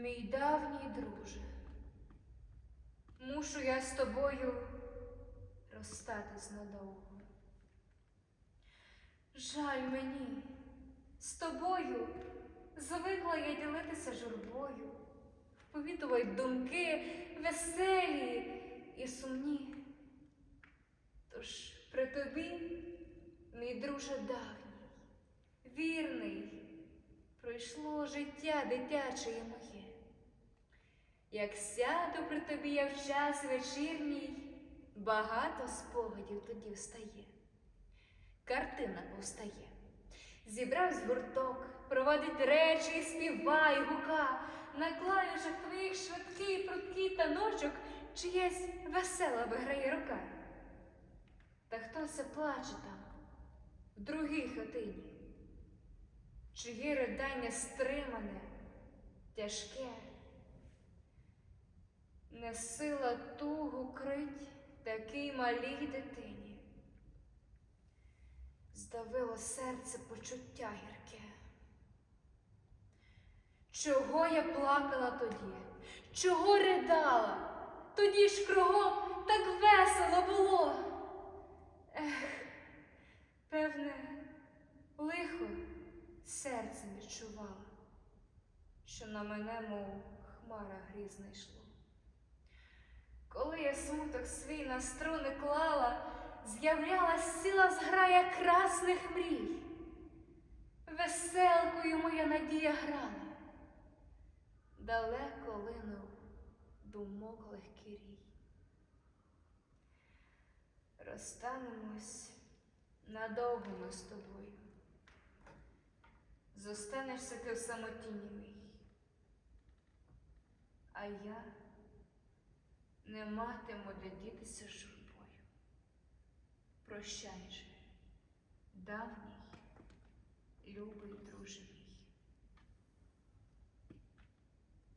Мій давній друже, мушу я з тобою розстатись надовго. Жаль мені, з тобою звикла я ділитися журбою, вповідувати думки веселі і сумні. Тож при тобі, мій друже давній, вірний, пройшло життя дитяче моє. Як сяду при тобі я в час вечірній, багато спогадів тоді встає. Картина повстає. Зібравсь гурток, проводить речі, співай, гука, на клавішах твоїх швидкий, пруткий таночок, чиясь весела виграє рука. Та хтось плаче там, в другій хатині, чиє ридання стримане, тяжке, не сила тугу крить такій малій дитині. Здавило серце почуття гірке. Чого я плакала тоді? Чого ридала? Тоді ж кругом так весело було. Ех, певне, лихо серцем відчувала, що на мене, мов хмара грізна йшло. Коли я смуток свій на струни клала, з'являлась ціла зграя красних мрій. Веселкою моя надія грала, далеко линув думок легкий рій. Розстанемось надовго ми з тобою. Зостанешся ти в самотіні мій, а я не матиму де дітися журбою. Прощай же, давній, любий друже.